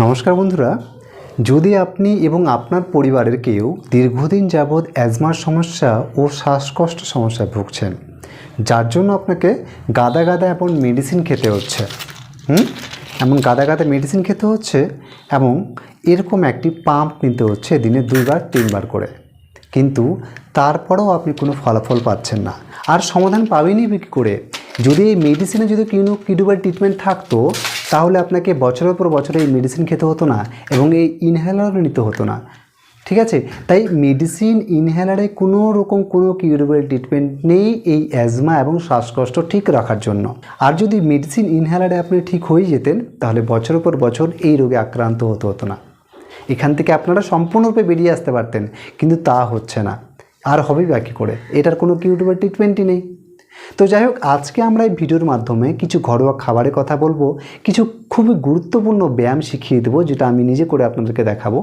নমস্কার বন্ধুরা। যদি আপনি এবং আপনার পরিবারের কেউ দীর্ঘদিন যাবৎ অ্যাজমার সমস্যা ও শ্বাসকষ্ট সমস্যায় ভুগছেন, যার জন্য আপনাকে গাদা গাদা এবং মেডিসিন খেতে হচ্ছে, হুম? এমন গাদা গাদা মেডিসিন খেতে হচ্ছে এবং এরকম একটি পাম্প নিতে হচ্ছে দিনে দুইবার, তিনবার করে। কিন্তু তারপরেও আপনি কোনো ফলাফল পাচ্ছেন না। আর সমাধান পাবেনই কী করে। যদি এই মেডিসিনে যদি কোনো কিডুবার ট্রিটমেন্ট থাকতো তাহলে আপনাকে বছরের পর বছর এই মেডিসিন খেতে হতো না এবং এই ইনহেলারও নিতে হতো না। ঠিক আছে? তাই মেডিসিন ইনহেলারে কোনো রকম কোনো কিউরেবল ট্রিটমেন্ট নেই এই অ্যাজমা এবং শ্বাসকষ্ট ঠিক রাখার জন্য। আর যদি মেডিসিন ইনহেলারে আপনি ঠিক হয়ে যেতেন, তাহলে বছরের পর বছর এই রোগে আক্রান্ত হতে হতো না। এখান থেকে আপনারা সম্পূর্ণরূপে বেরিয়ে আসতে পারতেন, কিন্তু তা হচ্ছে না। আর হবেই বাকি করে। এটার কোনো কিউরেবল ট্রিটমেন্টই নেই। তো যাই হোক আজকে আমরা এই ভিডিওর মাধ্যমে কিছু ঘরোয়া খাবারের কথা বলব কিছু খুবই গুরুত্বপূর্ণ ব্যায়াম শিখিয়ে দেবো, যেটা আমি নিজে করে আপনাদেরকে দেখাবো।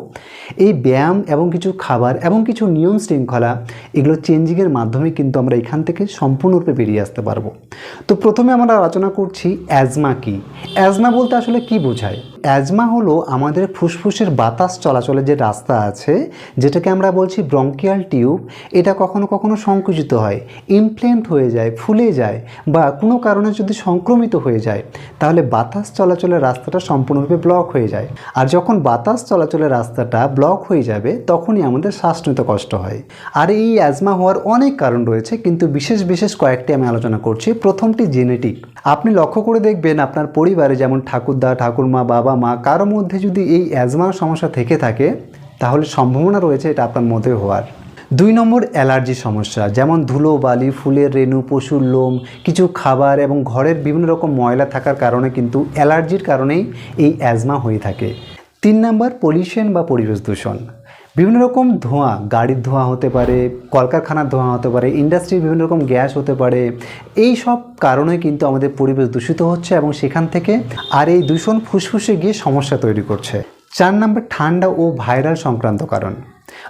এই ব্যায়াম এবং কিছু খাবার এবং কিছু নিয়ম শৃঙ্খলা, এগুলো চেঞ্জিংয়ের মাধ্যমে কিন্তু আমরা এখান থেকে সম্পূর্ণরূপে বেরিয়ে আসতে পারব। তো প্রথমে আমরা আলোচনা করছি অ্যাজমা কি? অ্যাজমা বলতে আসলে কি বোঝায়? অ্যাজমা হলো আমাদের ফুসফুসের বাতাস চলাচলের যে রাস্তা আছে, যেটাকে আমরা বলছি ব্রঙ্কিয়াল টিউব এটা কখনো কখনো সংকুচিত হয় ইমপ্লেন্ট হয়ে যায়, ফুলে যায় বা কোনো কারণে যদি সংক্রমিত হয়ে যায়, তাহলে বাতাস চলাচলের রাস্তাটা সম্পূর্ণরূপে ব্লক হয়ে যায়। আর যখন বাতাস চলাচলের রাস্তাটা ব্লক হয়ে যাবে, তখনই আমাদের শ্বাস নিতে কষ্ট হয়। আর এই অ্যাজমা হওয়ার অনেক কারণ রয়েছে, কিন্তু বিশেষ বিশেষ কয়েকটি আমি আলোচনা করছি। প্রথমটি জেনেটিক। আপনি লক্ষ্য করে দেখবেন আপনার পরিবারে যেমন ঠাকুরদা, ঠাকুরমা, বাবা, মা, কারও মধ্যে যদি এই অ্যাজমার সমস্যা থেকে থাকে, তাহলে সম্ভাবনা রয়েছে এটা আপনার মধ্যে হওয়ার। দুই নম্বর অ্যালার্জি সমস্যা, যেমন ধুলো, বালি, ফুলের রেণু, পশুর লোম, কিছু খাবার এবং ঘরের বিভিন্ন রকম ময়লা থাকার কারণে কিন্তু অ্যালার্জির কারণেই এই অ্যাজমা হয়ে থাকে। তিন নম্বর পলিউশন বা পরিবেশ দূষণ। বিভিন্ন রকম ধোঁয়া, গাড়ির ধোঁয়া হতে পারে, কলকারখানার ধোঁয়া হতে পারে, ইন্ডাস্ট্রির বিভিন্ন রকম গ্যাস হতে পারে, এই সব কারণে কিন্তু আমাদের পরিবেশ দূষিত হচ্ছে এবং সেখান থেকে আর এই দূষণ ফুসফুসে গিয়ে সমস্যা তৈরি করছে। চার নম্বর ঠান্ডা ও ভাইরাল সংক্রান্ত কারণ।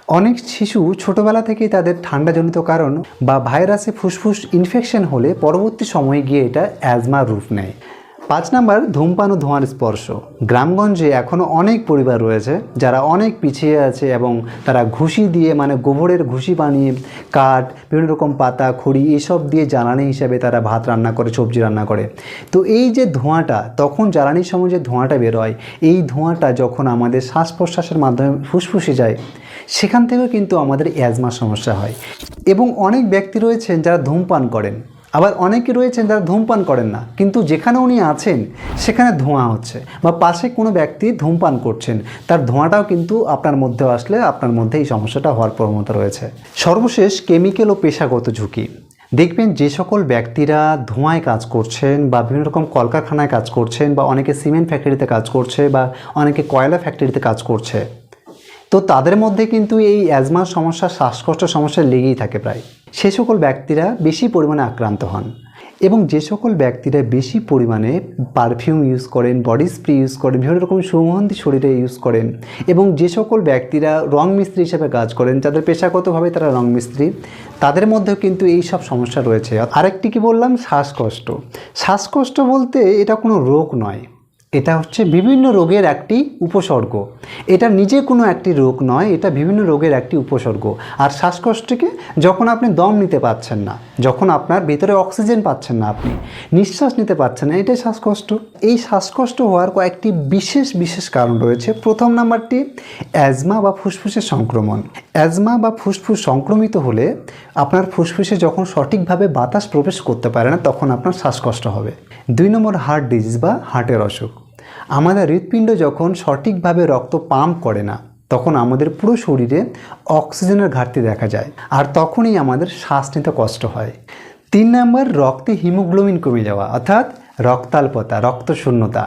অনেক শিশু ছোটবেলা থেকেই তাদের ঠান্ডাজনিত কারণ বা ভাইরাসে ফুসফুস ইনফেকশন হলে পরবর্তী সময়ে গিয়ে এটা অ্যাজমার রূপ নেয়। পাঁচ নাম্বার, ধূমপান ও ধোঁয়ার স্পর্শ। গ্রামগঞ্জে এখনও অনেক পরিবার রয়েছে যারা অনেক পিছিয়ে আছে এবং তারা ঘুষি দিয়ে মানে গোবরের ঘুষি বানিয়ে, কাঠ, বিভিন্ন রকম পাতা, খড়ি এসব দিয়ে জ্বালানি হিসাবে তারা ভাত রান্না করে, সবজি রান্না করে। তো এই যে ধোঁয়াটা, তখন জ্বালানির সময় যে ধোঁয়াটা বেরোয়, এই ধোঁয়াটা যখন আমাদের শ্বাস প্রশ্বাসের মাধ্যমে ফুসফুসে যায় সেখান থেকেও কিন্তু আমাদের অ্যাজমার সমস্যা হয়। এবং অনেক ব্যক্তি রয়েছেন যারা ধূমপান করেন। আবার অনেকে রয়েছেন যারা ধূমপান করেন না। কিন্তু যেখানে উনি আছেন, সেখানে ধোঁয়া হচ্ছে। বা পাশে কোনো ব্যক্তি ধূমপান করছেন, তার ধোঁয়াটাও কিন্তু আপনার মধ্যে আসলে আপনার মধ্যে এই সমস্যাটা হওয়ার প্রবণতা রয়েছে। সর্বশেষ কেমিক্যাল ও পেশাগত ঝুঁকি। দেখবেন যে সকল ব্যক্তিরা ধোঁয়ায় কাজ করছেন বা বিভিন্ন রকম কলকারখানায় কাজ করছেন বা অনেকে সিমেন্ট ফ্যাক্টরিতে কাজ করছে বা অনেকে কয়লা ফ্যাক্টরিতে কাজ করছে তো তাদের মধ্যে কিন্তু এই অ্যাজমার সমস্যা, শ্বাসকষ্ট সমস্যা লেগেই থাকে প্রায়। সে সকল ব্যক্তিরা বেশি পরিমাণে আক্রান্ত হন এবং যে সকল ব্যক্তিরা বেশি পরিমাণে পারফিউম ইউজ করেন বডি স্প্রে ইউজ করেন, বিভিন্ন রকম সুগন্ধি শরীরে ইউজ করেন এবং যে সকল ব্যক্তিরা রং মিস্ত্রি হিসেবে কাজ করেন, যাদের পেশাগতভাবে তারা রং মিস্ত্রি, তাদের মধ্যেও কিন্তু এই সব সমস্যা রয়েছে। আরেকটি কি বললাম? শ্বাসকষ্ট। শ্বাসকষ্ট বলতে এটা কোনো রোগ নয়। এটা হচ্ছে বিভিন্ন রোগের একটি উপসর্গ। এটা নিজে কোনো একটি রোগ নয়, এটা বিভিন্ন রোগের একটি উপসর্গ। আর শ্বাসকষ্টকে যখন আপনি দম নিতে পারছেন না, যখন আপনার ভেতরে অক্সিজেন পাচ্ছেন না আপনি, নিঃশ্বাস নিতে পারছেন না, এটাই শ্বাসকষ্ট। এই শ্বাসকষ্ট হওয়ার কয়েকটি বিশেষ বিশেষ কারণ রয়েছে। প্রথম নাম্বারটি, অ্যাজমা বা ফুসফুসের সংক্রমণ। অ্যাজমা বা ফুসফুস সংক্রমিত হলে আপনার ফুসফুসে যখন সঠিকভাবে বাতাস প্রবেশ করতে পারে না, তখন আপনার শ্বাসকষ্ট হবে। দুই নম্বর হার্ট ডিজিজ বা হার্টের অসুখ। আমাদের হৃৎপিণ্ড যখন সঠিকভাবে রক্ত পাম্প করে না, তখন আমাদের পুরো শরীরে অক্সিজেনের ঘাটতি দেখা যায় আর তখনই আমাদের শ্বাস নিতে কষ্ট হয়। তিন নম্বর, রক্তে হিমোগ্লোবিন কমে যাওয়া, অর্থাৎ রক্তাল্পতা, রক্তশূন্যতা।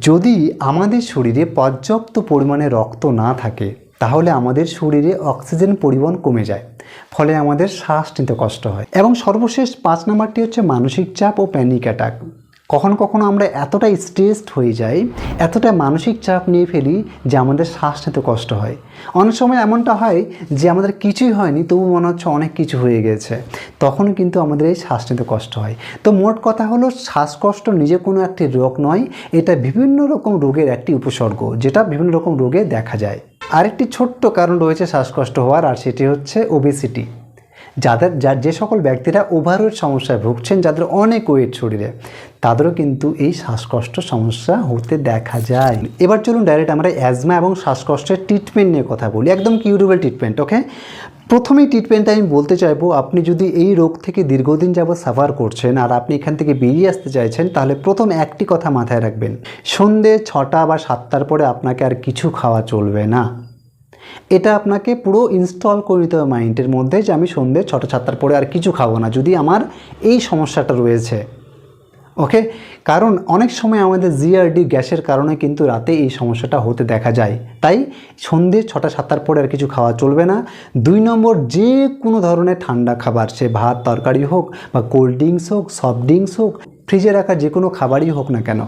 যদি আমাদের শরীরে পর্যাপ্ত পরিমাণে রক্ত না থাকে, তাহলে আমাদের শরীরে অক্সিজেন পরিবহন কমে যায়, ফলে আমাদের শ্বাস নিতে কষ্ট হয়। এবং সর্বশেষ পাঁচ নাম্বারটি হচ্ছে মানসিক চাপ ও প্যানিক অ্যাটাক কখনো কখনো আমরা এতটাই স্ট্রেসড হয়ে যাই এতটা মানসিক চাপ নিয়ে ফেলি যে আমাদের শ্বাস নিতে কষ্ট হয়। অনেক সময় এমনটা হয় যে আমাদের কিছুই হয়নি, তবু মনে হচ্ছে অনেক কিছু হয়ে গেছে। তখন কিন্তু আমাদের এই শ্বাস নিতে কষ্ট হয়। তো মোট কথা হলো, শ্বাসকষ্ট নিজে কোনো একটি রোগ নয়, এটা বিভিন্ন রকম রোগের একটি উপসর্গ, যেটা বিভিন্ন রকম রোগে দেখা যায়। আরেকটি ছোট্ট কারণ রয়েছে শ্বাসকষ্ট হওয়ার, আর সেটি হচ্ছে ওবেসিটি যাদের যা যে সকল ব্যক্তিরা ওভারওয়েট সমস্যায় ভুগছেন, যাদের অনেক ওয়েট শরীরে তাদেরও কিন্তু এই শ্বাসকষ্ট সমস্যা হতে দেখা যায়। এবার চলুন ডাইরেক্ট আমরা অ্যাজমা এবং শ্বাসকষ্টের ট্রিটমেন্ট নিয়ে কথা বলি। একদম কিউরেবল ট্রিটমেন্ট ওকে প্রথমেই ট্রিটমেন্টটা আমি বলতে চাইব, আপনি যদি এই রোগ থেকে দীর্ঘদিন যাবৎ সাফার করছেন আর আপনি এখান থেকে বেরিয়ে আসতে চাইছেন, তাহলে প্রথম একটি কথা মাথায় রাখবেন সন্ধে ছটা বা সাতটার পরে আপনাকে আর কিছু খাওয়া চলবে না। এটা আপনাকে পুরো ইনস্টল করে নিতে হবে মাইন্ডের মধ্যে যে আমি সন্ধ্যে ছটা সাতটার পরে আর কিছু খাব না। যদি আমার এই সমস্যাটা রয়েছে ওকে কারণ অনেক সময় আমাদের জিআরডি গ্যাসের কারণে কিন্তু রাতে এই সমস্যাটা হতে দেখা যায়। তাই সন্ধ্যে ছটা, সাতটার পরে আর কিছু খাওয়া চলবে না। দুই নম্বর, যে কোনো ধরনের ঠান্ডা খাবার, সে ভাত, তরকারি হোক বা কোল্ড ড্রিঙ্কস হোক সফট ড্রিঙ্কস হোক ফ্রিজে রাখা যে কোনো খাবারই হোক না কেন,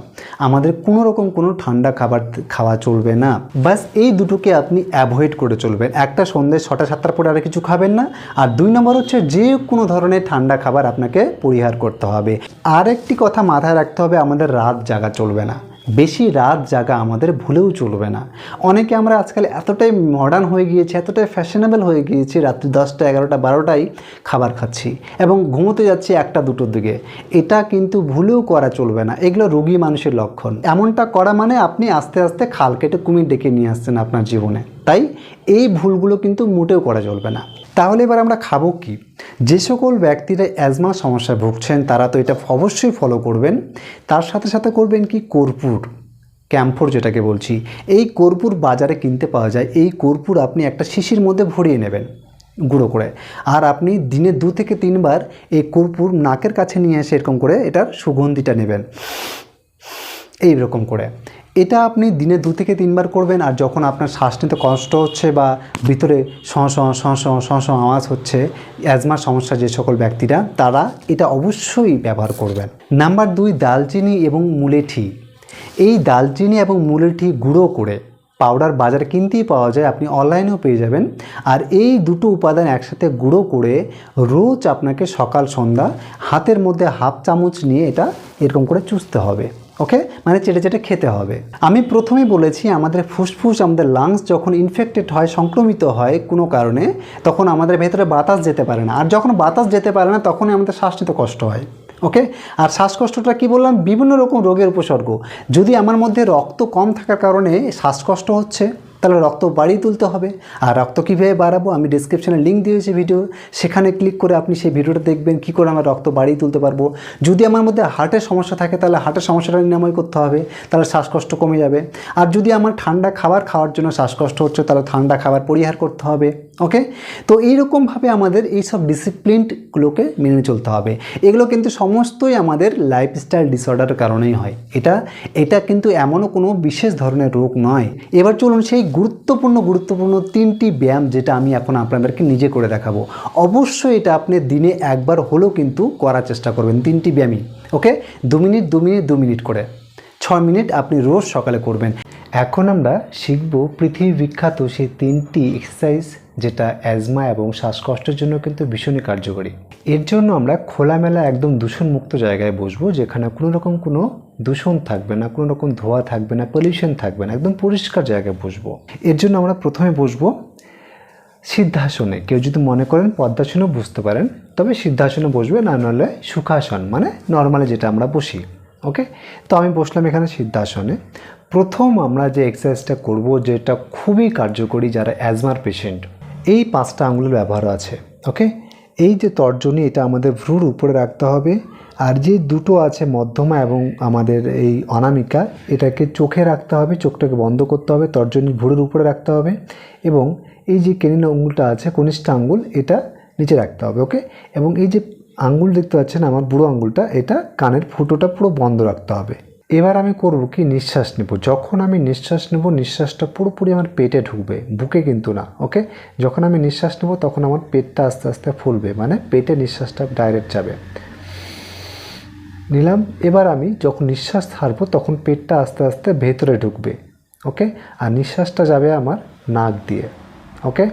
আমাদের কোনো রকম কোনো ঠান্ডা খাবার খাওয়া চলবে না। বাস এই দুটোকে আপনি অ্যাভয়েড করে চলবেন। একটা সন্ধ্যে ছটা, সাতটার পরে আর কিছু খাবেন না। আর দুই নম্বর হচ্ছে যে কোনো ধরনের ঠান্ডা খাবার আপনাকে পরিহার করতে হবে। আর একটি কথা মাথায় রাখতে হবে, আমাদের রাত জাগা চলবে না। বেশি রাত জাগা আমাদের ভুলেও চলবে না। অনেকে আমরা আজকাল এতটাই মডার্ন হয়ে গিয়েছি, এতটাই ফ্যাশনেবল হয়ে গিয়েছি, রাত্রি দশটা, এগারোটা, বারোটায় খাবার খাচ্ছি এবং ঘুমোতে যাচ্ছি একটা, দুটোর দিকে। এটা কিন্তু ভুলেও করা চলবে না। এগুলো রোগী মানুষের লক্ষণ। এমনটা করা মানে আপনি আস্তে আস্তে খাল কেটে কুমির ডেকে নিয়ে আসছেন আপনার জীবনে। তাই এই ভুলগুলো কিন্তু মোটেও করা চলবে না। তাহলে এবার আমরা খাব কি? যে সকল ব্যক্তিরা অ্যাজমা সমস্যায় ভুগছেন, তারা তো এটা অবশ্যই ফলো করবেন। তার সাথে সাথে করবেন কি? কর্পূর, ক্যাম্ফোর যেটাকে বলছি। এই কর্পূর বাজারে কিনতে পাওয়া যায়। এই কর্পূর আপনি একটা শিশির মধ্যে ভরিয়ে নেবেন গুঁড়ো করে। আর আপনি দিনে দু থেকে তিনবার এই কর্পূর নাকের কাছে নিয়ে এসে এরকম করে এটার সুগন্ধিটা নেবেন। এই রকম করে। এটা আপনি দিনে দু থেকে তিনবার করবেন, আর যখন আপনার শ্বাস নিতে কষ্ট হচ্ছে বা ভিতরে সঁ আওয়াজ হচ্ছে, অ্যাজমার সমস্যা যে সকল ব্যক্তিরা, তারা এটা অবশ্যই ব্যবহার করবেন। নাম্বার দুই, দালচিনি এবং মুলেঠি এই দালচিনি এবং মুলেঠি গুঁড়ো করে পাউডার বাজারে কিনতেই পাওয়া যায়, আপনি অনলাইনেও পেয়ে যাবেন। আর এই দুটো উপাদান একসাথে গুঁড়ো করে রোজ আপনাকে সকাল, সন্ধ্যা হাতের মধ্যে হাফ চামচ নিয়ে এটা এরকম করে চুষতে হবে। ওকে মানে চেটে চেটে খেতে হবে। আমি প্রথমেই বলেছি, আমাদের ফুসফুস, আমাদের লাংস যখন ইনফেক্টেড হয়, সংক্রমিত হয় কোনো কারণে, তখন আমাদের ভেতরে বাতাস যেতে পারে না। আর যখন বাতাস যেতে পারে না, তখনই আমাদের শ্বাস নিতে কষ্ট হয়। ওকে আর শ্বাসকষ্টটা কি বললাম? বিভিন্ন রকম রোগের উপসর্গ। যদি আমার মধ্যে রক্ত কম থাকার কারণে শ্বাসকষ্ট হচ্ছে তাহলে রক্ত বাড়িয়ে তুলতে হবে। আর রক্ত কীভাবে বাড়াবো আমি ডিসক্রিপশানে লিঙ্ক দিয়েছি ভিডিও সেখানে ক্লিক করে আপনি সেই ভিডিওটা দেখবেন, কী করে আমরা রক্ত বাড়িয়ে তুলতে পারব। যদি আমার মধ্যে হার্টের সমস্যা থাকে, তাহলে হার্টের সমস্যাটা নিরাময় করতে হবে, তাহলে শ্বাসকষ্ট কমে যাবে। আর যদি আমার ঠান্ডা খাবার খাওয়ার জন্য শ্বাসকষ্ট হচ্ছে, তাহলে ঠান্ডা খাবার পরিহার করতে হবে ওকে তো এইরকমভাবে আমাদের এই সব ডিসিপ্লিনগুলোকে মেনে চলতে হবে। এগুলো কিন্তু সমস্তই আমাদের লাইফস্টাইল ডিসঅর্ডারের কারণেই হয়। এটা এটা কিন্তু এমনও কোনো বিশেষ ধরনের রোগ নয়। এবার চলুন সেই গুরুত্বপূর্ণ গুরুত্বপূর্ণ তিনটি ব্যায়াম যেটা আমি এখন আপনাদেরকে নিজে করে দেখাবো। অবশ্যই এটা আপনি দিনে একবার হলেও কিন্তু করার চেষ্টা করবেন তিনটি ব্যায়ামই, ওকে? দু মিনিট দু মিনিট দু মিনিট করে। ছয় মিনিট আপনি রোজ সকালে করবেন। এখন আমরা শিখব পৃথিবী বিখ্যাত সেই তিনটি এক্সারসাইজ যেটা অ্যাজমা এবং শ্বাসকষ্টের জন্য কিন্তু ভীষণই কার্যকরী। এর জন্য আমরা খোলামেলা একদম দূষণমুক্ত জায়গায় বসবো, যেখানে কোনো রকম কোনো দূষণ থাকবে না, কোনো রকম ধোয়া থাকবে না পলিউশন থাকবে না, একদম পরিষ্কার জায়গায় বসবো। এর জন্য আমরা প্রথমে বসবো সিদ্ধাসনে। কেউ যদি মনে করেন পদ্মাসনেও বুঝতে পারেন, তবে সিদ্ধাসনে বসবে না, নাহলে সুখাসন মানে নর্মালি যেটা আমরা বসি। ওকে তো আমি বসলাম এখানে সিদ্ধাসনে। প্রথম আমরা যে এক্সারসাইজটা করব, যেটা খুবই কার্যকরী যারা অ্যাজমার পেশেন্ট এই পাঁচটা আঙুলের ব্যবহার আছে। ওকে এই যে তর্জনী, এটা আমাদের ভ্রুর উপরে রাখতে হবে। আর যে দুটো আছে মধ্যমা এবং আমাদের এই অনামিকা, এটাকে চোখে রাখতে হবে, চোখটাকে বন্ধ করতে হবে, তর্জনী ভ্রুর উপরে রাখতে হবে এবং এই যে কেনিন আঙুলটা আছে, কনিষ্ঠ আঙ্গুল, এটা নিচে রাখতে হবে। ওকে এবং এই যে আঙ্গুল দেখতে পাচ্ছেন আমার বুড়ো আঙ্গুলটা, এটা কানের ফুটোটা পুরো বন্ধ রাখতে হবে। এবার আমি করব কি? নিঃশ্বাস নেব। যখন আমি নিঃশ্বাস নেব, নিঃশ্বাসটা পুরোপুরি আমার পেটে ঢুকবে, বুকে কিন্তু না, ওকে? যখন আমি নিঃশ্বাস নেব, তখন আমার পেটটা আস্তে আস্তে ফুলবে মানে পেটে নিঃশ্বাসটা ডাইরেক্ট যাবে। নিলাম, এবার আমি যখন নিঃশ্বাস ছাড়বো তখন পেটটা আস্তে আস্তে ভেতরে ঢুকবে, ওকে? আর নিঃশ্বাসটা যাবে আমার নাক দিয়ে, ওকে?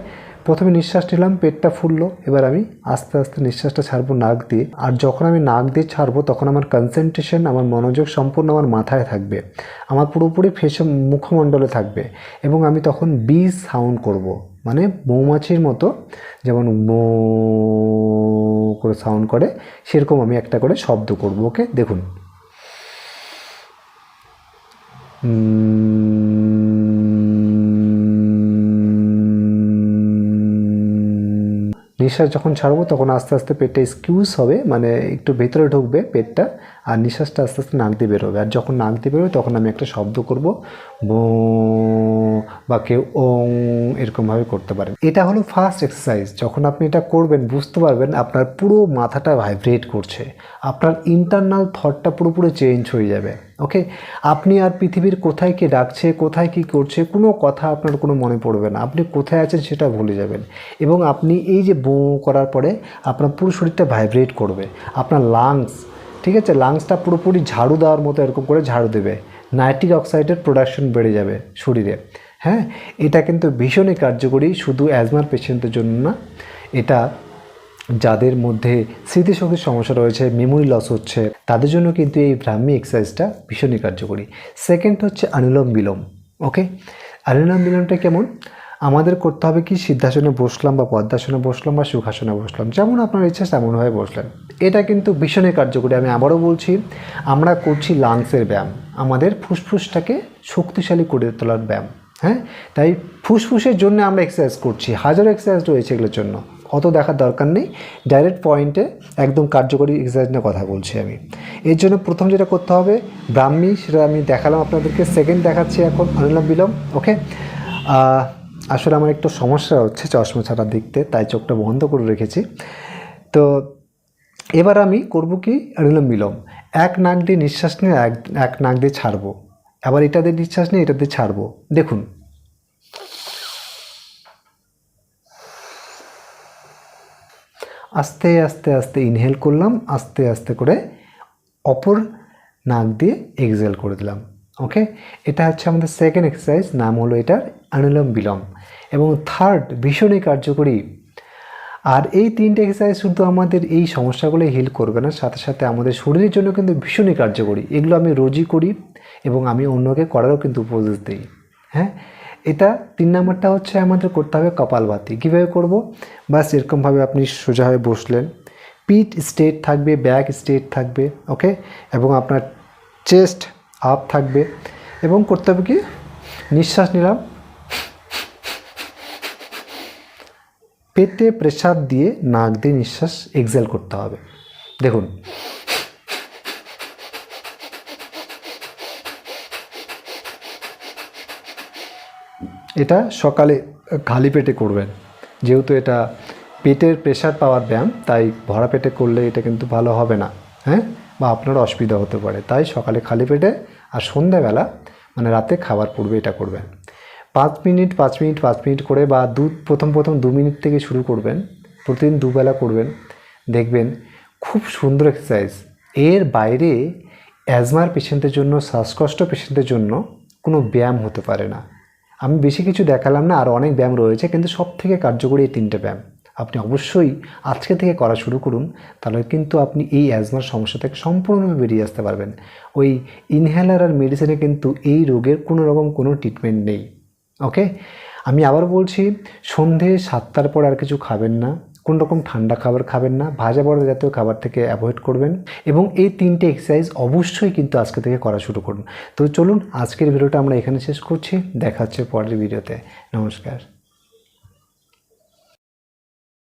প্রথমে নিঃশ্বাস নিলাম, পেটটা ফুললো। এবার আমি আস্তে আস্তে নিঃশ্বাসটা ছাড়বো নাক দিয়ে। আর যখন আমি নাক দিয়ে ছাড়বো, তখন আমার কনসেন্ট্রেশন আমার মনোযোগ সম্পূর্ণ আমার মাথায় থাকবে। আমার পুরোপুরি ফেসে মুখমণ্ডলে থাকবে। এবং আমি তখন বি সাউন্ড করব। মানে মৌমাছির মতো যেমন মো করে সাউন্ড করে, সেরকম আমি একটা করে শব্দ করব। ওকে দেখুন। নিঃশ্বাস যখন ছাড়বো তখন আস্তে আস্তে পেটটা স্কিউজ হবে মানে একটু ভেতরে ঢুকবে পেটটা। আর নিঃশ্বাসটা আস্তে আস্তে নাক দিয়ে বেরোবে। আর যখন নাক দিয়ে বেরোবে, তখন আমি একটা শব্দ করব, বো, বা কেউ ওং এরকমভাবে করতে পারেন। এটা হলো ফার্স্ট এক্সারসাইজ যখন আপনি এটা করবেন, বুঝতে পারবেন আপনার পুরো মাথাটা ভাইব্রেট করছে। আপনার ইন্টারনাল থটটা পুরোপুরি চেঞ্জ হয়ে যাবে ওকে আপনি আর পৃথিবীর কোথায় কে ডাকছে, কোথায় কি করছে, কোনো কথা আপনার কোনো মনে পড়বে না। আপনি কোথায় আছেন সেটা ভুলে যাবেন। এবং আপনি এই যে বো করার পরে আপনার পুরো শরীরটা ভাইব্রেট করবে। আপনার লাংস ঠিক আছে লাংসটা পুরোপুরি ঝাড়ু দেওয়ার মতো এরকম করে ঝাড়ু দেবে। নাইট্রিক অক্সাইডের প্রোডাকশন বেড়ে যাবে শরীরে। হ্যাঁ এটা কিন্তু ভীষণই কার্যকরী শুধু অ্যাজমার পেশেন্টের জন্য না, এটা যাদের মধ্যে স্মৃতিশক্তির সমস্যা রয়েছে মেমোরি লস হচ্ছে, তাদের জন্য কিন্তু এই ব্রাহ্মী এক্সারসাইজটা ভীষণই কার্যকরী। সেকেন্ড হচ্ছে অনুলোম বিলোম ওকে অনুলোম বিলোমটা কেমন? আমাদের করতে হবে কি? সিদ্ধাসনে বসলাম বা পদ্মাসনে বসলাম বা সুখাসনে বসলাম। যেমন আপনার ইচ্ছা তেমনভাবে বসলেন। এটা কিন্তু ভীষণই কার্যকরী। আমি আবারও বলছি, আমরা করছি লাংসের ব্যায়াম। আমাদের ফুসফুসটাকে শক্তিশালী করে তোলার ব্যায়াম। হ্যাঁ? তাই ফুসফুসের জন্য আমরা এক্সারসাইজ করছি। হাজারো এক্সারসাইজ রয়েছে এগুলোর জন্য। অত দেখার দরকার নেই। ডাইরেক্ট পয়েন্টে একদম কার্যকরী এক্সারসাইজ নিয়ে কথা বলছি আমি। এর জন্য প্রথম যেটা করতে হবে, ব্রাহ্মী, সেটা আমি দেখালাম আপনাদেরকে। সেকেন্ড দেখাচ্ছি এখন অনিলম বিলম ওকে আসলে আমার একটু সমস্যা হচ্ছে চশমা ছাড়া দেখতে, তাই চোখটা বন্ধ করে রেখেছি। তো এবার আমি করব কি? অনিলম বিলম এক নাক দিয়ে নিঃশ্বাস নিয়ে এক এক নাক দিয়ে ছাড়বো। আবার এটা দিয়ে নিঃশ্বাস নিয়ে এটা দিয়ে ছাড়বো। দেখুন। আস্তে আস্তে আস্তে ইনহেল করলাম, আস্তে আস্তে করে অপর নাক দিয়ে এক্সেল করে দিলাম। ওকে এটা হচ্ছে আমাদের সেকেন্ড এক্সারসাইজ নাম হলো এটার অনুলম বিলম এবং থার্ড ভীষণই কার্যকরী। আর এই তিনটে এক্সারসাইজ শুধু আমাদের এই সমস্যাগুলো হিল করবে না, সাথে সাথে আমাদের শরীরের জন্য কিন্তু ভীষণই কার্যকরী। এগুলো আমি রোজই করি এবং আমি অন্যকে করারও কিন্তু উপদেশ দিই। হ্যাঁ? এটা তিন নম্বরটা হচ্ছে আমাদের করতে হবে কপালভাতি। কীভাবে করব? বাস এরকমভাবে আপনি সোজা হয়ে বসলেন। পিঠ স্টেট থাকবে ব্যাক স্টেট থাকবে ওকে এবং আপনার চেস্ট আপ থাকবে। এবং করতে হবে কি? নিঃশ্বাস নিলাম। পেটে প্রেসার দিয়ে নাক দিয়ে নিঃশ্বাস এক্সেল করতে হবে। দেখুন। এটা সকালে খালি পেটে করবেন। যেহেতু এটা পেটের প্রেশার পাওয়ার ব্যায়াম, তাই ভরা পেটে করলে এটা কিন্তু ভালো হবে না হ্যাঁ? বা আপনার অসুবিধা হতে পারে। তাই সকালে খালি পেটে আর সন্ধ্যাবেলা মানে রাতে খাবার পূর্বে এটা করবেন। পাঁচ মিনিট পাঁচ মিনিট পাঁচ মিনিট করে বা দু, প্রথম প্রথম দু মিনিট থেকে শুরু করবেন, প্রতিদিন দুবেলা করবেন, দেখবেন খুব সুন্দর এক্সারসাইজ এর বাইরে অ্যাজমার পেশেন্টের জন্য, শ্বাসকষ্ট পেশেন্টের জন্য কোনো ব্যায়াম হতে পারে না। আমি বেশি কিছু দেখালাম না, আর অনেক ব্যায়াম রয়েছে, কিন্তু সব থেকে কার্যকরী এই তিনটে ব্যায়াম। আপনি অবশ্যই আজকে থেকে করা শুরু করুন, তাহলে কিন্তু আপনি এই অ্যাজমার সমস্যা থেকে সম্পূর্ণভাবে বেরিয়ে আসতে পারবেন। ওই ইনহেলার আর মেডিসিনে কিন্তু এই রোগের কোনো রকম কোনো ট্রিটমেন্ট নেই। ওকে আমি আবার বলছি, সন্ধে সাতটার পর আর কিছু খাবেন না, কোন রকম ঠান্ডা খাবার খাবেন না, ভাজা বড়া জাতীয় খাবার থেকে অ্যাভয়েড করবেন এবং এই তিনটে এক্সারসাইজ অবশ্যই কিন্তু আজকে থেকে করা শুরু করুন। তো চলুন, আজকের ভিডিওটা আমরা এখানে শেষ করছি, দেখা হচ্ছে পরের ভিডিওতে। নমস্কার।